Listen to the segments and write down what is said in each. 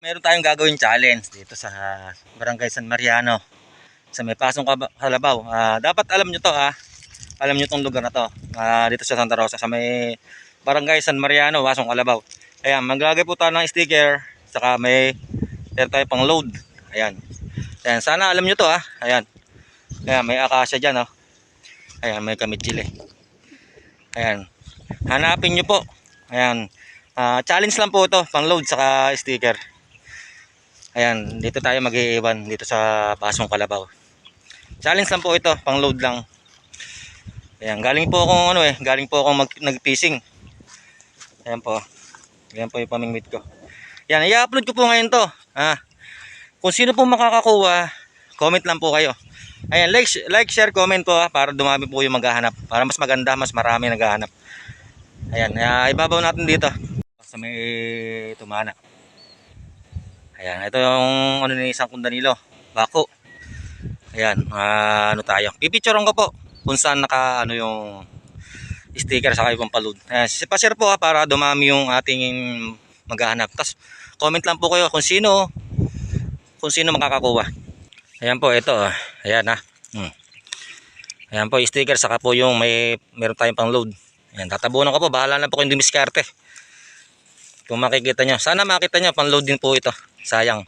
Meron tayong gagawin challenge dito sa Barangay San Mariano. Sa may pasong Kalabaw. Ah, dapat alam nyo to ha. Alam nyo tong lugar na to. Ah, dito sa Santa Rosa. Sa may Barangay San Mariano, Pasong Kalabaw. Ayan, maglagay po tayo ng sticker. Saka may meron tayo pang load. Ayan. Ayan, sana alam nyo to ha. Ayan. Ayan, may akasya dyan oh. Ayan, may kamit chile. Ayan. Hanapin nyo po. Ayan. Ah, challenge lang po ito, pang load saka sticker. Ayan, dito tayo mag-iiwan dito sa Pasong Kalabaw. Challenge lang po ito, pang load lang. Ayan, galing po akong ano eh, galing po akong nag-fishing. Ayan po. Ayan po yung pamingwit ko. Ayan, i-upload ko po ngayon to. Ah. Kung sino po makakakuha, comment lang po kayo. Ayan, like, like, share, comment po ah, para dumami po yung maghahanap. Para mas maganda, mas marami naghahanap. Ayan, uh, ibabaw natin dito. Sa may tumana. Ayan, ito yung ano ni isang Danilo. Bako. Ayan, ah, ano tayo. Pipicturean ko po kung saan naka ano yung sticker sa ibang palud. Ayan, pa-share po ha, para dumami yung ating maghahanap. Tapos comment lang po kayo kung sino kung sino makakakuha. Ayan po, ito. ah. Ayan ha. Hmm. Ayan po, sticker saka po yung may meron tayong pang load. Ayan, tatabunan ko po. Bahala na po kayong dumiskarte. Kung makikita nyo. Sana makita nyo, pang load din po ito. Sayang.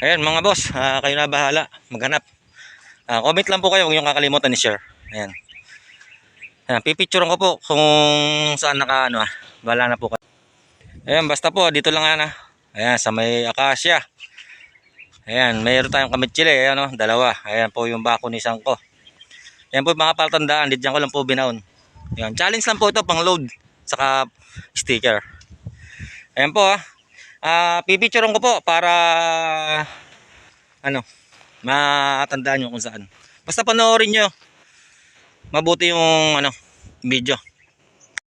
Ayan, mga boss, ah, kayo na bahala. Maghanap. Ah, comment lang po kayo, huwag nyo kakalimutan ni share. Ayan. Ayan, pipicturean ko po kung saan naka ano ah. Bahala na po kayo. Ayan, basta po, dito lang yan ah. Ayan, sa may akasya. Ayan, mayroon tayong kamit chile, ayan o, dalawa. Ayan po yung bako ni Sangko. Ayan po yung mga paltandaan, dito ko lang po binaon. Ayan, challenge lang po ito, pang load, saka sticker. Ayan po ah. Ah, pipicturean ko po para ano, matandaan nyo kung saan. Basta panoorin nyo. Mabuti yung ano, video.